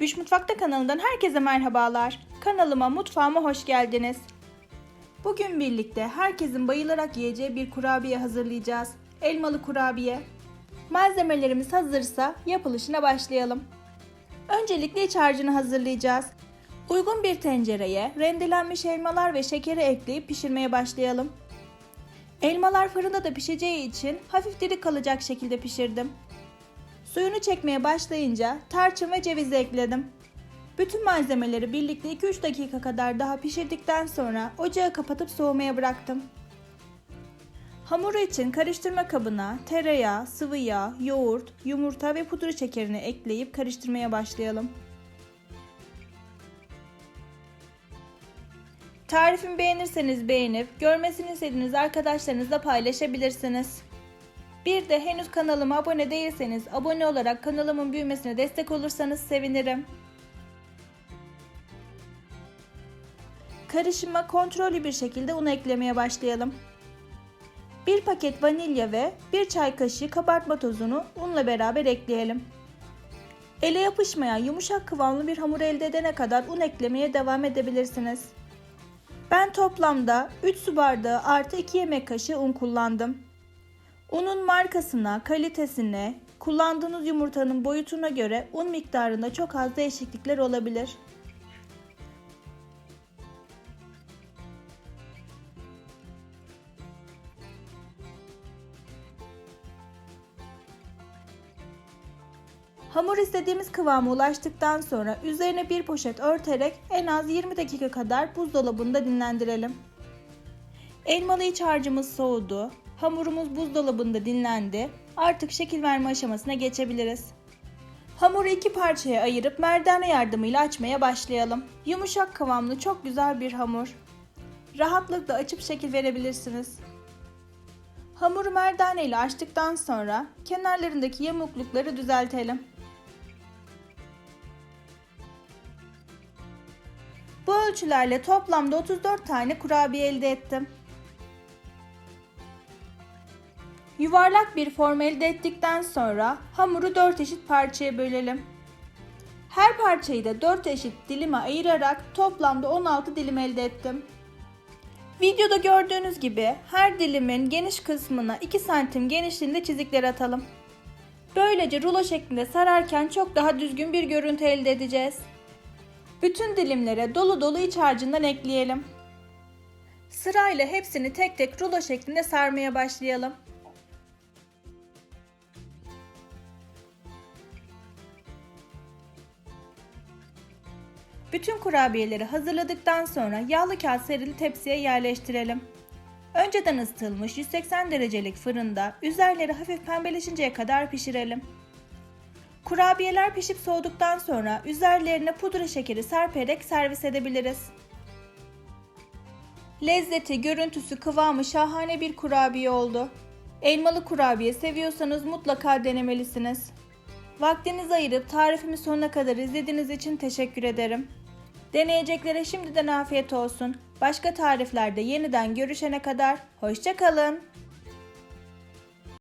Büş Mutfakta kanalından herkese merhabalar. Kanalıma, mutfağıma hoş geldiniz. Bugün birlikte herkesin bayılarak yiyeceği bir kurabiye hazırlayacağız. Elmalı kurabiye. Malzemelerimiz hazırsa yapılışına başlayalım. Öncelikle iç harcını hazırlayacağız. Uygun bir tencereye rendelenmiş elmalar ve şekeri ekleyip pişirmeye başlayalım. Elmalar fırında da pişeceği için hafif diri kalacak şekilde pişirdim. Suyunu çekmeye başlayınca tarçın ve cevizi ekledim. Bütün malzemeleri birlikte 2-3 dakika kadar daha pişirdikten sonra ocağı kapatıp soğumaya bıraktım. Hamuru için karıştırma kabına tereyağı, sıvı yağ, yoğurt, yumurta ve pudra şekerini ekleyip karıştırmaya başlayalım. Tarifimi beğenirseniz beğenip görmesini istediğiniz arkadaşlarınızla paylaşabilirsiniz. Bir de henüz kanalıma abone değilseniz abone olarak kanalımın büyümesine destek olursanız sevinirim. Karışıma kontrollü bir şekilde un eklemeye başlayalım. 1 paket vanilya ve 1 çay kaşığı kabartma tozunu unla beraber ekleyelim. Ele yapışmayan yumuşak kıvamlı bir hamur elde edene kadar un eklemeye devam edebilirsiniz. Ben toplamda 3 su bardağı artı 2 yemek kaşığı un kullandım. Unun markasına, kalitesine, kullandığınız yumurtanın boyutuna göre un miktarında çok az değişiklikler olabilir. Hamur istediğimiz kıvama ulaştıktan sonra üzerine bir poşet örterek en az 20 dakika kadar buzdolabında dinlendirelim. Elmalı iç harcımız soğudu. Hamurumuz buzdolabında dinlendi. Artık şekil verme aşamasına geçebiliriz. Hamuru iki parçaya ayırıp merdane yardımıyla açmaya başlayalım. Yumuşak kıvamlı çok güzel bir hamur. Rahatlıkla açıp şekil verebilirsiniz. Hamuru merdane ile açtıktan sonra kenarlarındaki yamuklukları düzeltelim. Bu ölçülerle toplamda 34 tane kurabiye elde ettim. Yuvarlak bir form elde ettikten sonra hamuru 4 eşit parçaya bölelim. Her parçayı da 4 eşit dilime ayırarak toplamda 16 dilim elde ettim. Videoda gördüğünüz gibi her dilimin geniş kısmına 2 santim genişliğinde çizikler atalım. Böylece rulo şeklinde sararken çok daha düzgün bir görüntü elde edeceğiz. Bütün dilimlere dolu dolu iç harcından ekleyelim. Sırayla hepsini tek tek rulo şeklinde sarmaya başlayalım. Bütün kurabiyeleri hazırladıktan sonra yağlı kağıt serili tepsiye yerleştirelim. Önceden ısıtılmış 180 derecelik fırında üzerleri hafif pembeleşinceye kadar pişirelim. Kurabiyeler pişip soğuduktan sonra üzerlerine pudra şekeri serperek servis edebiliriz. Lezzeti, görüntüsü, kıvamı şahane bir kurabiye oldu. Elmalı kurabiye seviyorsanız mutlaka denemelisiniz. Vaktinizi ayırıp tarifimi sonuna kadar izlediğiniz için teşekkür ederim. Deneyeceklere şimdiden afiyet olsun. Başka tariflerde yeniden görüşene kadar hoşçakalın.